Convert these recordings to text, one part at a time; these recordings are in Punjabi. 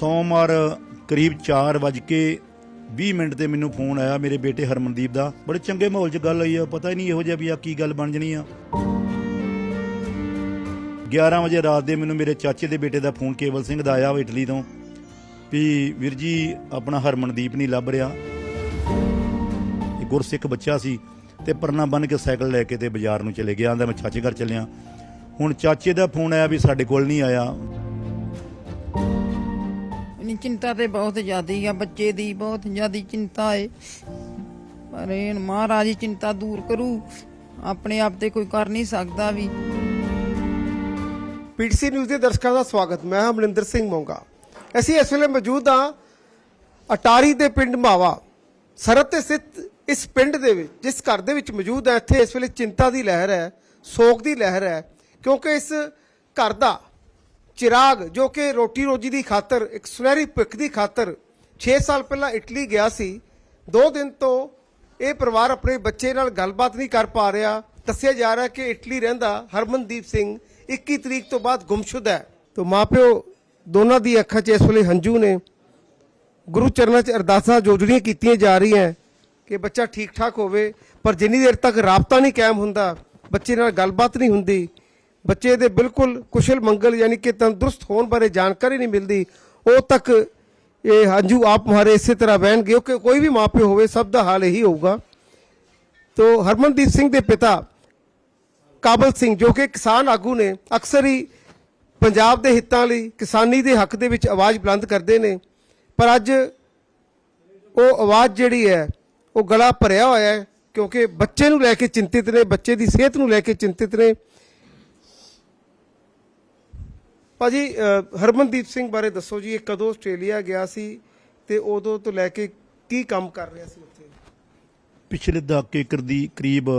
ਸੋਮਵਾਰ ਕਰੀਬ 4 ਵਜੇ ਕੇ 20 ਮਿੰਟ ਤੇ ਮੈਨੂੰ ਫੋਨ ਆਇਆ ਮੇਰੇ ਬੇਟੇ ਹਰਮਨਦੀਪ ਦਾ। ਬੜੇ ਚੰਗੇ ਮਾਹੌਲ 'ਚ ਗੱਲ ਹੋਈ ਆ, ਪਤਾ ਹੀ ਨਹੀਂ ਇਹੋ ਜਿਹਾ ਵੀ ਆ ਕੀ ਗੱਲ ਬਣ ਜਣੀ ਆ। 11 ਵਜੇ ਰਾਤ ਦੇ ਮੈਨੂੰ ਮੇਰੇ ਚਾਚੇ ਦੇ ਬੇਟੇ ਦਾ ਫੋਨ ਕੇਵਲ ਸਿੰਘ ਦਾ ਆਇਆ ਵਾ ਇਟਲੀ ਤੋਂ ਵੀ ਵੀਰ ਜੀ ਆਪਣਾ ਹਰਮਨਦੀਪ ਨਹੀਂ ਲੱਭ ਰਿਹਾ। ਇਹ ਗੁਰਸਿੱਖ ਬੱਚਾ ਸੀ ਤੇ ਪਰਨਾ ਬੰਨ ਕੇ ਸਾਈਕਲ ਲੈ ਕੇ ਤੇ ਬਾਜ਼ਾਰ ਨੂੰ ਚਲੇ ਗਿਆ। ਆਂਦਾ ਮੈਂ ਚਾਚੇ ਘਰ ਚੱਲਿਆ। ਹੁਣ ਚਾਚੇ ਦਾ ਫੋਨ ਆਇਆ ਵੀ ਸਾਡੇ ਕੋਲ ਨਹੀਂ ਆਇਆ। ਨਹੀਂ ਚਿੰਤਾ ਤੇ ਬਹੁਤ ਜ਼ਿਆਦੀ ਆ, ਬੱਚੇ ਦੀ ਬਹੁਤ ਜ਼ਿਆਦੀ ਚਿੰਤਾ ਏ। ਪਰ ਇਹ ਮਹਾਰਾਜ ਹੀ ਚਿੰਤਾ ਦੂਰ ਕਰੂ, ਆਪਣੇ ਆਪ ਤੇ ਕੋਈ ਕਰ ਨਹੀਂ ਸਕਦਾ ਵੀ। ਪੀਟੀਸੀ ਨਿਊਜ਼ ਦੇ ਦਰਸ਼ਕਾਂ ਦਾ ਸਵਾਗਤ, ਮੈਂ ਹਾਂ ਮਨਿੰਦਰ ਸਿੰਘ ਮੋਂਗਾ। ਅਸੀਂ ਇਸ ਵੇਲੇ ਮੌਜੂਦ ਹਾਂ ਅਟਾਰੀ ਦੇ ਪਿੰਡ ਮਾਵਾ। ਸਰਹੱਦ ਤੇ ਸਥਿਤ ਇਸ ਪਿੰਡ ਦੇ ਵਿੱਚ, ਜਿਸ ਘਰ ਦੇ ਵਿੱਚ ਮੌਜੂਦ ਹੈ, ਇੱਥੇ ਇਸ ਵੇਲੇ ਚਿੰਤਾ ਦੀ ਲਹਿਰ ਹੈ, ਸੋਗ ਦੀ ਲਹਿਰ ਹੈ, ਕਿਉਂਕਿ ਇਸ ਘਰ ਦਾ ਚਿਰਾਗ, ਜੋ ਕਿ ਰੋਟੀ ਰੋਜੀ ਦੀ ਖਾਤਰ, ਇੱਕ ਸੁਨਹਿਰੀ ਭਿੱਖ ਦੀ ਖਾਤਰ 6 ਸਾਲ ਪਹਿਲਾਂ ਇਟਲੀ ਗਿਆ ਸੀ, ਦੋ ਦਿਨ ਤੋਂ ਇਹ ਪਰਿਵਾਰ ਆਪਣੇ ਬੱਚੇ ਨਾਲ ਗੱਲਬਾਤ ਨਹੀਂ ਕਰ ਪਾ ਰਿਹਾ। ਦੱਸਿਆ ਜਾ ਰਿਹਾ ਕਿ ਇਟਲੀ ਰਹਿੰਦਾ ਹਰਮਨਦੀਪ ਸਿੰਘ 21 ਤਰੀਕ ਤੋਂ ਬਾਅਦ ਗੁੰਮਸ਼ੁਦਾ ਹੈ। ਤੋਂ ਮਾਪਿਓ ਦੋਨਾਂ ਦੀ ਅੱਖਾਂ 'ਚ ਇਸ ਵੇਲੇ ਹੰਝੂ ਨੇ। ਗੁਰੂ ਚਰਨਾਂ 'ਚ ਅਰਦਾਸਾਂ ਜੋਜੜੀਆਂ ਕੀਤੀਆਂ ਜਾ ਰਹੀਆਂ ਕਿ ਬੱਚਾ ਠੀਕ ਠਾਕ ਹੋਵੇ, ਪਰ ਜਿੰਨੀ ਦੇਰ ਤੱਕ ਰਾਬਤਾ ਨਹੀਂ ਕਾਇਮ ਹੁੰਦਾ, ਬੱਚੇ ਨਾਲ ਗੱਲਬਾਤ ਨਹੀਂ ਹੁੰਦੀ ਬੱਚੇ ਦੇ ਬਿਲਕੁਲ ਕੁਸ਼ਲ ਮੰਗਲ ਯਾਨੀ ਕਿ ਤੰਦਰੁਸਤ ਹੋਣ ਬਾਰੇ ਜਾਣਕਾਰੀ ਨਹੀਂ ਮਿਲਦੀ, ਉਹ ਤੱਕ ਇਹ ਹੰਝੂ ਆਪ ਮੁਹਾਰੇ ਇਸੇ ਤਰ੍ਹਾਂ ਵਹਿਣਗੇ ਕਿ ਕੋਈ ਵੀ ਮਾਪੇ ਹੋਵੇ, ਸਭ ਦਾ ਹਾਲ ਇਹੀ ਹੋਊਗਾ। ਤੋ ਹਰਮਨਦੀਪ ਸਿੰਘ ਦੇ ਪਿਤਾ ਕਾਬਲ ਸਿੰਘ, ਜੋ ਕਿ ਕਿਸਾਨ ਆਗੂ ਨੇ, ਅਕਸਰ ਹੀ ਪੰਜਾਬ ਦੇ ਹਿੱਤਾਂ ਲਈ ਕਿਸਾਨੀ ਦੇ ਹੱਕ ਦੇ ਵਿੱਚ ਆਵਾਜ਼ ਬੁਲੰਦ ਕਰਦੇ ਨੇ। ਪਰ ਅੱਜ ਉਹ ਆਵਾਜ਼ ਜਿਹੜੀ ਹੈ, ਉਹ ਗਲਾ ਭਰਿਆ ਹੋਇਆ ਹੈ, ਕਿਉਂਕਿ ਬੱਚੇ ਨੂੰ ਲੈ ਕੇ ਚਿੰਤਿਤ ਨੇ, ਬੱਚੇ ਦੀ ਸਿਹਤ ਨੂੰ ਲੈ ਕੇ ਚਿੰਤਿਤ ਨੇ। ਭਾਜੀ ਅ, ਹਰਮਨਦੀਪ ਸਿੰਘ ਬਾਰੇ ਦੱਸੋ ਜੀ ਇਹ ਕਦੋਂ ਆਸਟ੍ਰੇਲੀਆ ਗਿਆ ਸੀ ਤੇ ਉਦੋਂ ਤੋਂ ਲੈ ਕੇ ਕੀ ਕੰਮ ਕਰ ਰਿਹਾ ਸੀ ਉੱਥੇ? ਪਿਛਲੇ ਦਹਾਕੇ ਕਰ ਦੀ ਕਰੀਬ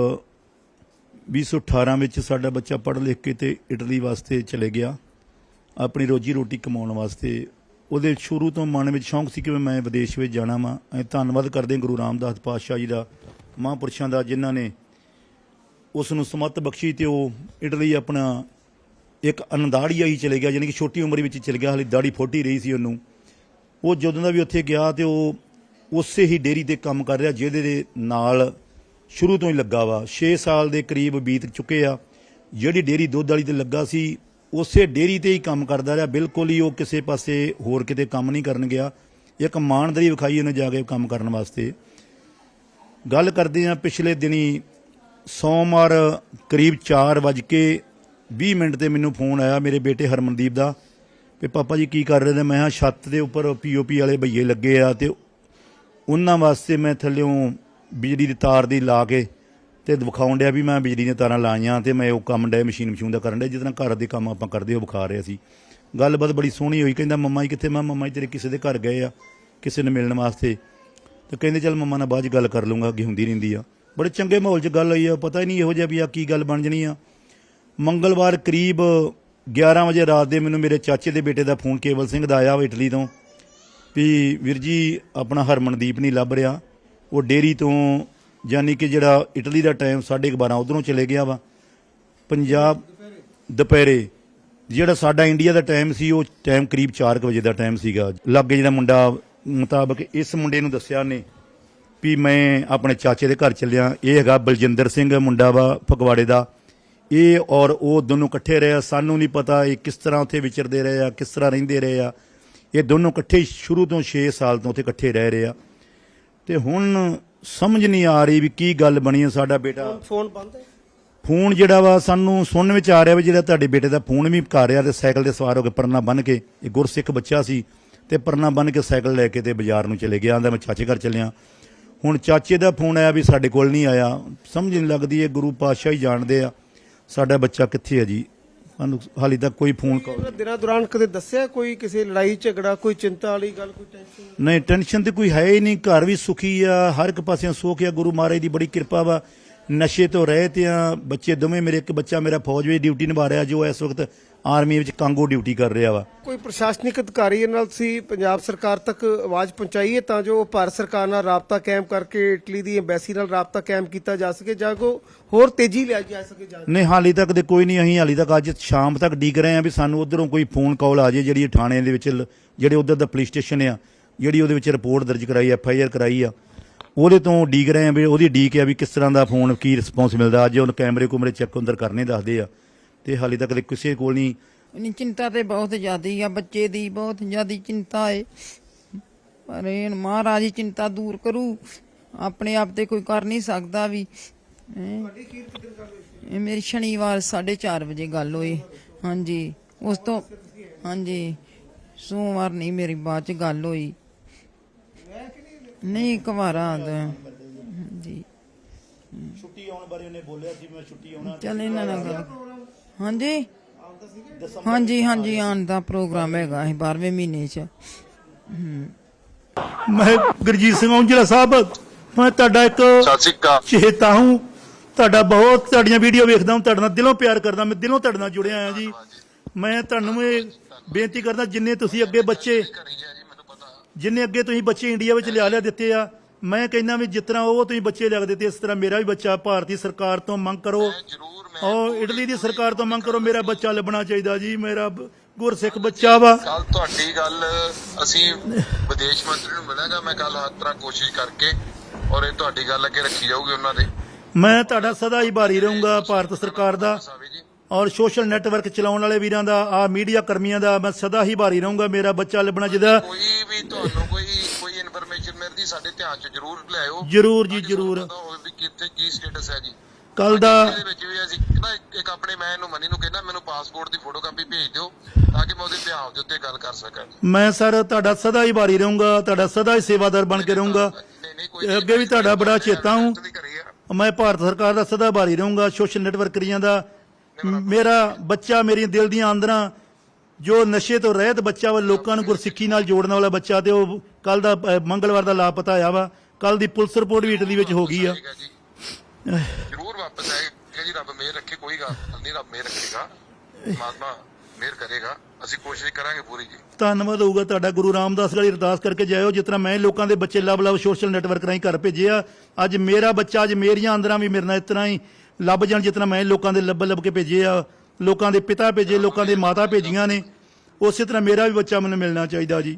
2018 ਵਿੱਚ ਸਾਡਾ ਬੱਚਾ ਪੜ੍ਹ ਲਿਖ ਕੇ ਤੇ ਇਟਲੀ ਵਾਸਤੇ ਚਲੇ ਗਿਆ। ਆਪਣੀ ਰੋਜੀ ਰੋਟੀ ਕਮਾਉਣ ਵਾਸਤੇ। ਉਹਦੇ ਸ਼ੁਰੂ ਤੋਂ ਮਨ ਵਿੱਚ ਸ਼ੌਂਕ ਸੀ ਕਿ ਮੈਂ ਵਿਦੇਸ਼ ਵਿੱਚ ਜਾਣਾ ਵਾਂ। ਅਸੀਂ ਧੰਨਵਾਦ ਕਰਦੇ ਹਾਂ ਗੁਰੂ ਰਾਮਦਾਸ ਪਾਤਸ਼ਾਹ ਜੀ ਦਾ ਮਹਾਂਪੁਰਸ਼ਾਂ ਦਾ ਜਿਨ੍ਹਾਂ ਨੇ ਉਸ ਨੂੰ ਸਮੱਤ ਬਖਸ਼ੀ ਤੇ ਉਹ ਇਟਲੀ ਆਪਣਾ ਇੱਕ ਅਨਦਾੜੀਆ ਹੀ ਚਲੇ ਗਿਆ ਯਾਨੀ ਕਿ ਛੋਟੀ ਉਮਰ ਵਿੱਚ ਚਲੇ ਗਿਆ, ਹਾਲੇ ਦਾੜੀ ਫੋਟੀ ਰਹੀ ਸੀ ਉਹਨੂੰ। ਉਹ ਜਦੋਂ ਦਾ ਵੀ ਉੱਥੇ ਗਿਆ ਤੇ ਉਹ ਉਸੇ ਹੀ ਡੇਰੀ ਤੇ ਕੰਮ ਕਰ ਰਿਹਾ, ਜਿਹਦੇ ਦੇ ਨਾਲ ਸ਼ੁਰੂ ਤੋਂ ਹੀ ਲੱਗਾ ਵਾ। 6 ਸਾਲ ਦੇ ਕਰੀਬ ਬੀਤ ਚੁੱਕੇ ਆ। ਜਿਹੜੀ ਡੇਰੀ ਦੁੱਧ ਵਾਲੀ ਤੇ ਲੱਗਾ ਸੀ, ਉਸੇ ਡੇਰੀ ਤੇ ਹੀ ਕੰਮ ਕਰਦਾ ਰਿਹਾ। ਬਿਲਕੁਲ ਹੀ ਉਹ ਕਿਸੇ ਪਾਸੇ ਹੋਰ ਕਿਤੇ ਕੰਮ ਨਹੀਂ ਕਰਨ ਗਿਆ। ਇੱਕ ਇਮਾਨਦਾਰੀ ਵਿਖਾਈ ਉਹਨੇ ਜਾ ਕੇ ਕੰਮ ਕਰਨ ਵਾਸਤੇ। ਗੱਲ ਕਰਦੇ ਆ ਪਿਛਲੇ ਦਿਨੀ ਸੋਮਵਾਰ ਕਰੀਬ 4 ਵਜੇ ਕੇ 20 ਮਿੰਟ ਤੇ ਮੈਨੂੰ ਫੋਨ ਆਇਆ ਮੇਰੇ ਬੇਟੇ ਹਰਮਨਦੀਪ ਦਾ ਵੀ ਪਾਪਾ ਜੀ ਕੀ ਕਰ ਰਹੇ ਨੇ? ਮੈਂ ਕਿਹਾ ਛੱਤ ਦੇ ਉੱਪਰ ਪੀਓਪੀ ਵਾਲੇ ਭਈਏ ਲੱਗੇ ਆ ਤੇ ਉਹਨਾਂ ਵਾਸਤੇ ਮੈਂ ਥੱਲਿਓਂ ਬਿਜਲੀ ਦੀ ਤਾਰ ਦੀ ਲਾ ਕੇ ਤੇ ਵਿਖਾਉਣ ਡਿਆ ਵੀ ਮੈਂ ਬਿਜਲੀ ਦੀਆਂ ਤਾਰਾਂ ਲਾਈਆਂ ਤੇ ਮੈਂ ਉਹ ਕੰਮ ਡੇ ਮਸ਼ੀਨ ਮਸ਼ੂਨ ਦਾ ਕਰਨ ਡਿਆ। ਜਿਸ ਤਰ੍ਹਾਂ ਘਰ ਦੇ ਕੰਮ ਆਪਾਂ ਕਰਦੇ ਉਹ ਵਿਖਾ ਰਿਹਾ ਸੀ। ਗੱਲਬਾਤ ਬੜੀ ਸੋਹਣੀ ਹੋਈ। ਕਹਿੰਦਾ, ਮੰਮਾ ਜੀ ਕਿੱਥੇ? ਮੈਂ ਮੰਮਾ ਜੀ ਤੇਰੇ ਕਿਸੇ ਦੇ ਘਰ ਗਏ ਆ, ਕਿਸੇ ਨੂੰ ਮਿਲਣ ਵਾਸਤੇ। ਤੇ ਕਹਿੰਦੇ, ਚੱਲ ਮੰਮਾ ਨਾਲ ਬਾਅਦ ਚ ਗੱਲ ਕਰ ਲੂੰਗਾ ਅੱਗੇ ਹੁੰਦੀ ਰਹਿੰਦੀ ਆ। ਬੜੇ ਚੰਗੇ ਮਾਹੌਲ 'ਚ ਗੱਲ ਹੋਈ ਆ। ਪਤਾ ਹੀ ਨਹੀਂ ਇਹੋ ਜਿਹਾ ਵੀ ਆ ਕੀ ਗੱਲ ਬਣ ਜਣੀ ਆ। ਮੰਗਲਵਾਰ ਕਰੀਬ 11 ਵਜੇ ਰਾਤ ਦੇ ਮੈਨੂੰ ਮੇਰੇ ਚਾਚੇ ਦੇ ਬੇਟੇ ਦਾ ਫੋਨ ਕੇਵਲ ਸਿੰਘ ਦਾ ਆਇਆ ਵਾ ਇਟਲੀ ਤੋਂ। ਵੀ ਵੀਰ ਜੀ, ਆਪਣਾ ਹਰਮਨਦੀਪ ਨਹੀਂ ਲੱਭ ਰਿਹਾ। ਉਹ ਡੇਰੀ ਤੋਂ ਯਾਨੀ ਕਿ ਜਿਹੜਾ ਇਟਲੀ ਦਾ ਟਾਈਮ 12:30 ਉਧਰੋਂ ਚਲੇ ਗਿਆ ਵਾ। ਪੰਜਾਬ ਦੁਪਹਿਰੇ, ਜਿਹੜਾ ਸਾਡਾ ਇੰਡੀਆ ਦਾ ਟਾਈਮ ਸੀ, ਉਹ ਟਾਈਮ ਕਰੀਬ 4 ਵਜੇ ਦਾ ਟਾਈਮ ਸੀਗਾ। ਲੱਗੇ ਜਿਹੜਾ ਮੁੰਡਾ ਮੁਤਾਬਕ ਇਸ ਮੁੰਡੇ ਨੂੰ ਦੱਸਿਆ ਨੇ ਵੀ ਮੈਂ ਆਪਣੇ ਚਾਚੇ ਦੇ ਘਰ ਚੱਲਿਆ। ਇਹ ਹੈਗਾ ਬਲਜਿੰਦਰ ਸਿੰਘ, ਮੁੰਡਾ ਵਾ ਫਗਵਾੜੇ ਦਾ। ਇਹ ਔਰ ਉਹ ਦੋਨੋਂ ਇਕੱਠੇ ਰਹੇ ਆ। ਸਾਨੂੰ ਨਹੀਂ ਪਤਾ ਇਹ ਕਿਸ ਤਰ੍ਹਾਂ ਉੱਥੇ ਵਿਚਰਦੇ ਰਹੇ ਆ ਕਿਸ ਤਰ੍ਹਾਂ ਰਹਿੰਦੇ ਰਹੇ ਆ। ਇਹ ਦੋਨੋਂ ਇਕੱਠੇ ਸ਼ੁਰੂ ਤੋਂ 6 ਸਾਲ ਤੋਂ ਉੱਥੇ ਇਕੱਠੇ ਰਹਿ ਰਹੇ ਆ। ਤੇ ਹੁਣ ਸਮਝ ਨਹੀਂ ਆ ਰਹੀ ਵੀ ਕੀ ਗੱਲ ਬਣੀ ਹੈ ਸਾਡਾ ਬੇਟਾ। ਫੋਨ ਬੰਦ ਹੈ? ਫੋਨ ਜਿਹੜਾ ਵਾ ਸਾਨੂੰ ਸੁਣਨ ਵਿੱਚ ਆ ਰਿਹਾ ਵੀ ਜਿਹੜਾ ਤੁਹਾਡੇ ਬੇਟੇ ਦਾ ਫੋਨ ਵੀ ਕਰ ਰਿਹਾ ਤੇ ਸਾਈਕਲ ਤੇ ਸਵਾਰ ਹੋ ਕੇ ਪਰਨਾ ਬੰਨ ਕੇ ਇਹ ਗੁਰਸਿੱਖ ਬੱਚਾ ਸੀ ਤੇ ਪਰਨਾ ਬੰਨ ਕੇ ਸਾਈਕਲ ਲੈ ਕੇ ਤੇ ਬਾਜ਼ਾਰ ਨੂੰ ਚਲੇ ਗਿਆ। ਆਂਦਾ ਮੈਂ ਚਾਚੇ ਘਰ ਚੱਲਿਆ। ਹੁਣ ਚਾਚੇ ਦਾ ਫੋਨ ਆਇਆ ਵੀ ਸਾਡੇ ਕੋਲ ਨਹੀਂ ਆਇਆ। ਸਮਝ ਨਹੀਂ ਲੱਗਦੀ ਇਹ ਗੁਰੂ ਪਾਤਸ਼ਾਹ ਹੀ ਜਾਣਦੇ ਆ। ਸਾਡਾ ਬੱਚਾ ਕਿੱਥੇ ਹੈ ਜੀ? ਸਾਨੂੰ ਹਾਲੇ ਤੱਕ ਕੋਈ ਫੋਨ ਕਾਲ ਉਹਨਾਂ ਦਿਨਾਂ ਦੌਰਾਨ ਕਦੇ ਦੱਸਿਆ ਕੋਈ ਕਿਸੇ ਲੜਾਈ ਝਗੜਾ ਕੋਈ ਚਿੰਤਾ ਵਾਲੀ ਗੱਲ ਕੋਈ ਟੈਨਸ਼ਨ ਨਹੀਂ ਟੈਨਸ਼ਨ ਤੇ ਕੋਈ ਹੈ ਹੀ ਨਹੀਂ। ਘਰ ਵੀ ਸੁਖੀ ਆ ਹਰ ਇੱਕ ਪਾਸਿਓਂ ਸੁੱਖ ਆ। ਗੁਰੂ ਮਹਾਰਾਜ ਦੀ ਬੜੀ ਕਿਰਪਾ ਵਾ। ਨਸ਼ੇ ਤੋਂ ਰਹਿਤ ਆ। ਬੱਚੇ ਦੋਵੇਂ ਮੇਰੇ ਇੱਕ ਬੱਚਾ ਮੇਰਾ ਫੌਜ ਵਿੱਚ ਡਿਊਟੀ ਨਿਭਾ ਰਿਹਾ ਜੋ ਇਸ ਵਕਤ ਆਰਮੀ ਵਿੱਚ ਕਾਂਗੋ ਡਿਊਟੀ ਕਰ ਰਿਹਾ ਵਾ। ਕੋਈ ਪ੍ਰਸ਼ਾਸਨਿਕ ਅਧਿਕਾਰੀ ਨਾਲ ਸੀ ਪੰਜਾਬ ਸਰਕਾਰ ਤੱਕ ਆਵਾਜ਼ ਪਹੁੰਚਾਈ ਹੈ ਤਾਂ ਜੋ ਭਾਰਤ ਸਰਕਾਰ ਨਾਲ ਰਾਬਤਾ ਕਾਇਮ ਕਰਕੇ ਇਟਲੀ ਦੀ ਐਮਬੈਸੀ ਨਾਲ ਰਾਬਤਾ ਕਾਇਮ ਕੀਤਾ ਜਾ ਸਕੇ ਜਾਂ ਕੋ ਹੋਰ ਤੇਜ਼ੀ ਲਿਆ ਜਾ ਸਕੇ ਜਾਂ ਨਹੀਂ ਹਾਲੇ ਤੱਕ ਤੇ ਕੋਈ ਨਹੀਂ ਅਸੀਂ ਹਾਲੇ ਤੱਕ ਅੱਜ ਸ਼ਾਮ ਤੱਕ ਡੀਕ ਰਹੇ ਆ ਵੀ ਸਾਨੂੰ ਉਧਰੋਂ ਕੋਈ ਫੋਨ ਕਾਲ ਆ ਜੇ ਜਿਹੜੀ ਥਾਣੇ ਦੇ ਵਿੱਚ ਜਿਹੜੇ ਉਧਰ ਦਾ ਪੁਲਿਸ ਸਟੇਸ਼ਨ ਆ ਜਿਹੜੀ ਉਹਦੇ ਵਿੱਚ ਰਿਪੋਰਟ ਦਰਜ ਕਰਾਈ ਐਫ ਆਈ ਆਰ ਕਰਾਈ ਆ। ਉਹਦੇ ਤੋਂ ਡੀਕ ਰਹੇ ਆ ਵੀ ਉਹਦੀ ਡੀਕ ਆ ਵੀ ਕਿਸ ਤਰ੍ਹਾਂ ਦਾ ਫੋਨ ਕੀ ਰਿਸਪੌਂਸ ਮਿਲਦਾ। ਅੱਜ ਉਹਨ ਕੈਮਰੇ ਕੁਮਰੇ ਚੈੱਕ ਅੰਦਰ ਕਰਨੇ ਦੱਸਦੇ ਆ। ਤੇ ਹਾਲੇ ਤੱਕ ਕਿਸੇ ਕੋਲ ਨਹੀਂ। ਨਹੀਂ ਚਿੰਤਾ ਤੇ ਬਹੁਤ ਜ਼ਿਆਦੀ ਆ ਬੱਚੇ ਦੀ ਬਹੁਤ ਜ਼ਿਆਦੀ ਚਿੰਤਾ ਏ। ਪਰ ਇਹ ਮਹਾਰਾਜ ਹੀ ਚਿੰਤਾ ਦੂਰ ਕਰੂ। ਆਪਣੇ ਆਪ ਤੇ ਕੋਈ ਕਰ ਨਹੀਂ ਸਕਦਾ ਵੀ। ਹੈਂ। ਇਹ ਮੇਰੀ ਸ਼ਨੀਵਾਰ 4:30 ਵਜੇ ਗੱਲ ਹੋਈ। ਹਾਂਜੀ। ਉਸ ਤੋਂ ਹਾਂਜੀ। ਸੋਮਵਾਰ ਨਹੀਂ ਮੇਰੀ ਬਾਅਦ ਚ ਗੱਲ ਹੋਈ। ਨਹੀਂ ਕੁਵਾਰਾ ਦਾ ਹਾਂਜੀ। ਛੁੱਟੀ ਆਉਣ ਬਾਰੇ ਉਹਨੇ ਬੋਲਿਆ ਸੀ ਮੈਂ ਛੁੱਟੀ ਆਉਣਾ। ਚੱਲ ਇਹਨਾਂ ਨਾਲ ਗੱਲ ਹਾਂਜੀ? ਹਾਂਜੀ ਹਾਂਜੀ ਆਉਣ ਦਾ ਪ੍ਰੋਗਰਾਮ ਹੈਗਾ ਇਹ 12ਵੇਂ ਮਹੀਨੇ ਚ। ਮੈਂ ਗੁਰਜੀਤ ਸਿੰਘ ਔਂਜਲਾ ਸਾਹਿਬ ਮੈਂ ਤੁਹਾਡਾ ਇੱਕ ਸਤਿ ਸ਼੍ਰੀ ਅਕਾਲ। ਚੇਤਾ ਹੂੰ। ਤੁਹਾਡਾ ਬਹੁਤ ਤੁਹਾਡੀਆਂ ਵੀਡੀਓ ਵੇਖਦਾ ਹਾਂ ਤੁਹਾਡੇ ਨਾਲ ਦਿਲੋਂ ਪਿਆਰ ਕਰਦਾ ਮੈਂ ਦਿਲੋਂ ਤੁਹਾਡੇ ਨਾਲ ਜੁੜਿਆ ਆ ਜੀ। ਮੈਂ ਤੁਹਾਨੂੰ ਇਹ ਬੇਨਤੀ ਕਰਦਾ ਜਿੰਨੇ ਤੁਸੀਂ ਅੱਗੇ ਬੱਚੇ ਕਰੀ ਜਾ ਜੀ ਮੈਨੂੰ ਪਤਾ ਜਿੰਨੇ ਅੱਗੇ ਤੁਸੀਂ ਬੱਚੇ ਇੰਡੀਆ ਵਿੱਚ ਲਿਆ ਲਿਆ ਦਿੱਤੇ ਆ ਮੈਂ ਕਹਿੰਦਾ ਵੀ ਜਿਸ ਤਰ੍ਹਾਂ ਉਹ ਤੁਸੀਂ ਬੱਚੇ ਲਿਆ ਦਿੱਤੇ ਇਸ ਤਰ੍ਹਾਂ ਮੇਰਾ ਵੀ ਬੱਚਾ ਭਾਰਤੀ ਸਰਕਾਰ ਤੋਂ ਮੰਗ ਕਰੋ। ਔਰ ਇਟਲੀ ਦੀ ਸਰਕਾਰ ਤੋਂ ਮੰਗ ਕਰੋ ਮੇਰਾ ਬੱਚਾ ਲੱਭਣਾ ਚਾਹੀਦਾ ਜੀ ਮੇਰਾ ਗੁਰਸਿੱਖ ਬੱਚਾ ਵਾ। ਕੱਲ ਤੁਹਾਡੀ ਗੱਲ ਅਸੀਂ ਵਿਦੇਸ਼ ਮੰਤਰੀ ਨੂੰ ਮਿਲਾਂਗਾ ਮੈਂ ਕੱਲ ਹਰ ਤਰ੍ਹਾਂ ਕੋਸ਼ਿਸ਼ ਕਰਕੇ ਔਰ ਇਹ ਤੁਹਾਡੀ ਗੱਲ ਅੱਗੇ ਰੱਖੀ ਜਾਊਗੀ ਉਹਨਾਂ ਦੇ। ਮੈਂ ਤੁਹਾਡਾ ਸਦਾ ਹੀ ਭਾਰੀ ਰਹੂੰਗਾ ਭਾਰਤ ਸਰਕਾਰ ਦਾ। ਔਰ ਸੋਸ਼ਲ ਨੈਟਵਰਕ ਚਲਾਉਣ ਵਾਲੇ ਵੀਰਾਂ ਦਾ ਆ ਮੀਡੀਆ ਕਰਮੀਆਂ ਦਾ ਮੈਂ ਸਦਾ ਹੀ ਭਾਰੀ ਰਹੂੰਗਾ ਮੇਰਾ ਬੱਚਾ ਲੱਭਣਾ ਜਿਹਦਾ ਕੋਈ ਵੀ ਤੁਹਾਨੂੰ ਕੋਈ ਕੋਈ ਇਨਫੋਰਮੇਸ਼ਨ ਮਿਲਦੀ ਸਾਡੇ ਧਿਆਨ 'ਚ ਜ਼ਰੂਰ ਲਿਆਇਓ। ਜਰੂਰ ਜੀ ਜਰੂਰ। ਕਿੱਥੇ ਕੀ ਸਟੇਟਸ ਹੈ ਜੀ। ਕੱਲ ਦਾ ਵਿੱਚ ਵੀ ਅਸੀਂ ਨਾ ਇੱਕ- ਆਪਣੇ ਮੈਂ ਇਹਨੂੰ ਮਨੀ ਨੂੰ ਕਹਿੰਦਾ ਮੈਨੂੰ ਪਾਸਪੋਰਟ ਦੀ ਫੋਟੋਕਾਪੀ ਭੇਜ ਦਿਓ ਤਾਂ ਕਿ ਮੈਂ ਉਹਦੇ ਵਿਆਹ ਦੇ ਉੱਤੇ ਗੱਲ ਕਰ ਸਕਾਂ। ਮੈਂ ਸਰ ਤੁਹਾਡਾ ਸਦਾ ਹੀ ਭਾਰੀ ਰਹੂੰਗਾ ਤੁਹਾਡਾ ਸਦਾ ਹੀ ਸੇਵਾਦਾਰ ਬਣ ਕੇ ਰਹੂੰਗਾ। ਨਹੀਂ ਨਹੀਂ ਕੋਈ ਇਹ ਅੱਗੇ ਵੀ ਤੁਹਾਡਾ ਬੜਾ ਚੇਤਾ ਹੂੰ। ਮੈਂ ਭਾਰਤ ਸਰਕਾਰ ਦਾ ਸਦਾ ਭਾਰੀ ਰਹੂੰਗਾ ਸੋਸ਼ਲ ਨੈਟਵਰਕਰੀਆਂ ਦਾ। ਮੇਰਾ ਬੱਚਾ ਮੇਰੀਆਂ ਦਿਲ ਦੀਆਂ ਆਂਦਰਾਂ ਜੋ ਨਸ਼ੇ ਤੋਂ ਰਹਿਤ ਬੱਚਾ ਵਾ ਲੋਕਾਂ ਨੂੰ ਗੁਰਸਿੱਖੀ ਨਾਲ ਜੋੜਨ ਵਾਲਾ ਬੱਚਾ ਤੇ ਉਹ ਕੱਲ ਦਾ ਮੰਗਲਵਾਰ ਦਾ ਲਾਪਤਾ ਆਇਆ ਵਾ। ਕੱਲ ਦੀ ਪੁਲਿਸ ਰਿਪੋਰਟ ਵੀ ਇਟਲੀ ਵਿੱਚ ਹੋ ਗਈ ਆ। ਜ਼ਰੂਰ ਵਾਪਸ ਆਏਗਾ ਜੀ ਰੱਬ ਮਿਹਰ ਰੱਖੇ ਕੋਈ ਗੱਲ ਨਹੀਂ ਰੱਬ ਮਿਹਰ ਰੱਖੇਗਾ। ਪਰਮਾਤਮਾ ਮਿਹਰ ਕਰੇਗਾ। ਅਸੀਂ ਕੋਸ਼ਿਸ਼ ਕਰਾਂਗੇ ਪੂਰੀ ਜੀ। ਧੰਨਵਾਦ ਹੋਊਗਾ ਤੁਹਾਡਾ। ਗੁਰੂ ਰਾਮਦਾਸ ਵਾਲੀ ਅਰਦਾਸ ਕਰਕੇ ਜਾਇਓ। ਜਿਸ ਤਰ੍ਹਾਂ ਮੈਂ ਲੋਕਾਂ ਦੇ ਬੱਚੇ ਲੱਭ ਲੱਭ ਸੋਸ਼ਲ ਨੈਟਵਰਕ ਰਾਹੀਂ ਘਰ ਭੇਜੇ ਆ ਅੱਜ ਮੇਰਾ ਬੱਚਾ ਅੱਜ ਮੇਰੀਆਂ ਅੰਦਰਾਂ ਵੀ ਮੇਰੇ ਨਾਲ ਇਸ ਤਰ੍ਹਾਂ ਹੀ ਲੱਭ ਜਾਣ ਜਿਸ ਤਰ੍ਹਾਂ ਮੈਂ ਲੋਕਾਂ ਦੇ ਲੱਭ ਲੱਭ ਕੇ ਭੇਜੇ ਆ। ਲੋਕਾਂ ਦੇ ਪਿਤਾ ਭੇਜੇ ਲੋਕਾਂ ਦੇ ਮਾਤਾ ਭੇਜੀਆਂ ਨੇ। ਉਸੇ ਤਰ੍ਹਾਂ ਮੇਰਾ ਵੀ ਬੱਚਾ ਮੈਨੂੰ ਮਿਲਣਾ ਚਾਹੀਦਾ ਜੀ।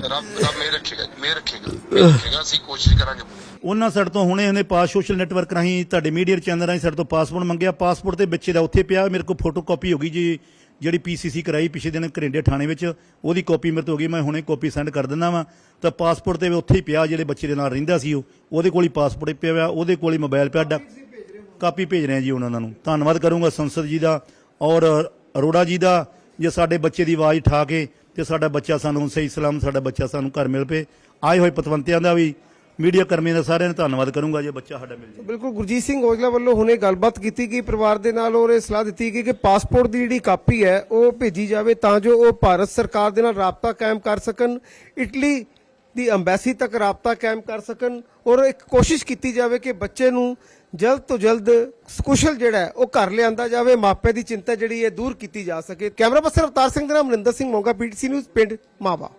ਰੱਬ ਰੱਬ ਮਿਹਰ ਰੱਖੇਗਾ ਜੀ ਮਿਹਰ ਰੱਖੇਗਾ। ਅਸੀਂ ਕੋਸ਼ਿਸ਼ ਕਰਾਂਗੇ ਉਹਨਾਂ ਸਾਡੇ ਤੋਂ ਹੁਣੇ ਹੁਣੇ ਪਾਸ ਸੋਸ਼ਲ ਨੈਟਵਰਕ ਰਾਹੀਂ, ਤੁਹਾਡੇ ਮੀਡੀਆ ਚੈਨਲ ਰਾਹੀਂ ਸਾਡੇ ਤੋਂ ਪਾਸਪੋਰਟ ਮੰਗਿਆ। ਪਾਸਪੋਰਟ ਤੇ ਬੱਚੇ ਦਾ ਉੱਥੇ ਪਿਆ, ਮੇਰੇ ਕੋਲ ਫੋਟੋ ਕਾਪੀ ਹੋ ਗਈ ਜੀ, ਜਿਹੜੀ ਪੀਸੀਸੀ ਕਰਾਈ ਪਿਛਲੇ ਦਿਨ ਘਰਿੰਡੇ ਥਾਣੇ ਵਿੱਚ। ਉਹਦੀ ਕਾਪੀ ਮੇਰੇ ਤੋਂ ਹੋ ਗਈ, ਮੈਂ ਹੁਣੇ ਕਾਪੀ ਸੈਂਡ ਕਰ ਦਿੰਦਾ ਵਾਂ। ਤਾਂ ਪਾਸਪੋਰਟ ਤੇ ਉੱਥੇ ਹੀ ਪਿਆ, ਜਿਹੜੇ ਬੱਚੇ ਦੇ ਨਾਲ ਰਹਿੰਦਾ ਸੀ ਉਹ। ਉਹਦੇ ਕੋਲ ਹੀ ਪਾਸਪੋਰਟ ਪਿਆ ਹੋਇਆ, ਉਹਦੇ ਕੋਲ ਹੀ ਮੋਬਾਈਲ ਪਿਆ। ਡਾ- ਕਾਪੀ ਭੇਜ ਰਹੇ ਹਾਂ ਜੀ ਉਹਨਾਂ ਨੂੰ। ਧੰਨਵਾਦ ਕਰੂੰਗਾ ਸੰਸਦ ਜੀ ਦਾ ਔਰ ਅਰੋੜਾ ਜੀ ਦਾ, ਜੇ ਸਾਡੇ ਬੱਚੇ ਦੀ ਆਵਾਜ਼ ਠਾ ਕੇ ਤੇ ਸਾਡਾ ਬੱਚਾ ਸਾਨੂੰ ਸਹੀ ਸਲਾਮ ਸਾਡਾ ਬੱਚਾ ਸਾਨੂੰ ਘਰ ਮਿਲ ਪਏ। ਆਏ ਹੋਏ ਪਤਵੰਤਿਆਂ ਦਾ ਵੀ ਮੀਡੀਆ ਕਰਮੀਆਂ ਦਾ ਸਾਰਿਆਂ ਦਾ ਧੰਨਵਾਦ ਕਰੂੰਗਾ ਜੇ ਬੱਚਾ ਸਾਡਾ ਮਿਲ ਜਾਏ ਬਿਲਕੁਲ ਗੁਰਜੀਤ ਸਿੰਘ ਔਜਲਾ ਵੱਲੋਂ ਹੁਣੇ ਗੱਲਬਾਤ ਕੀਤੀ ਗਈ, ਪਰਿਵਾਰ ਦੇ ਨਾਲ ਔਰ ਇਹ ਸਲਾਹ ਦਿੱਤੀ ਗਈ ਕਿ ਪਾਸਪੋਰਟ ਦੀ ਜਿਹੜੀ ਕਾਪੀ ਹੈ, ਉਹ ਭੇਜੀ ਜਾਵੇ ਤਾਂ ਜੋ ਉਹ ਭਾਰਤ ਸਰਕਾਰ ਦੇ ਨਾਲ ਰਾਬਤਾ ਕਾਇਮ ਕਰ ਸਕਣ, ਇਟਲੀ ਦੀ ਅੰਬੈਸੀ ਤੱਕ ਰਾਬਤਾ ਕਾਇਮ ਕਰ ਸਕਣ ਔਰ ਇੱਕ ਕੋਸ਼ਿਸ਼ ਕੀਤੀ ਜਾਵੇ ਕਿ ਬੱਚੇ ਨੂੰ ਜਲਦ ਤੋਂ ਜਲਦ ਕੁਸ਼ਲ ਜਿਹੜਾ ਹੈ, ਉਹ ਘਰ ਲਿਆਂਦਾ ਜਾਵੇ ਮਾਪੇ ਦੀ ਚਿੰਤਾ ਜਿਹੜੀ ਹੈ, ਦੂਰ ਕੀਤੀ ਜਾ ਸਕੇ। ਕੈਮਰਾ ਪਰਸਨ ਅਵਤਾਰ ਸਿੰਘ ਦੇ ਨਾਲ ਮਨਿੰਦਰ ਸਿੰਘ ਮੋਗਾ, ਪੀਟੀਸੀ ਨਿਊਜ਼, ਪਿੰਡ ਮਾਵਾ।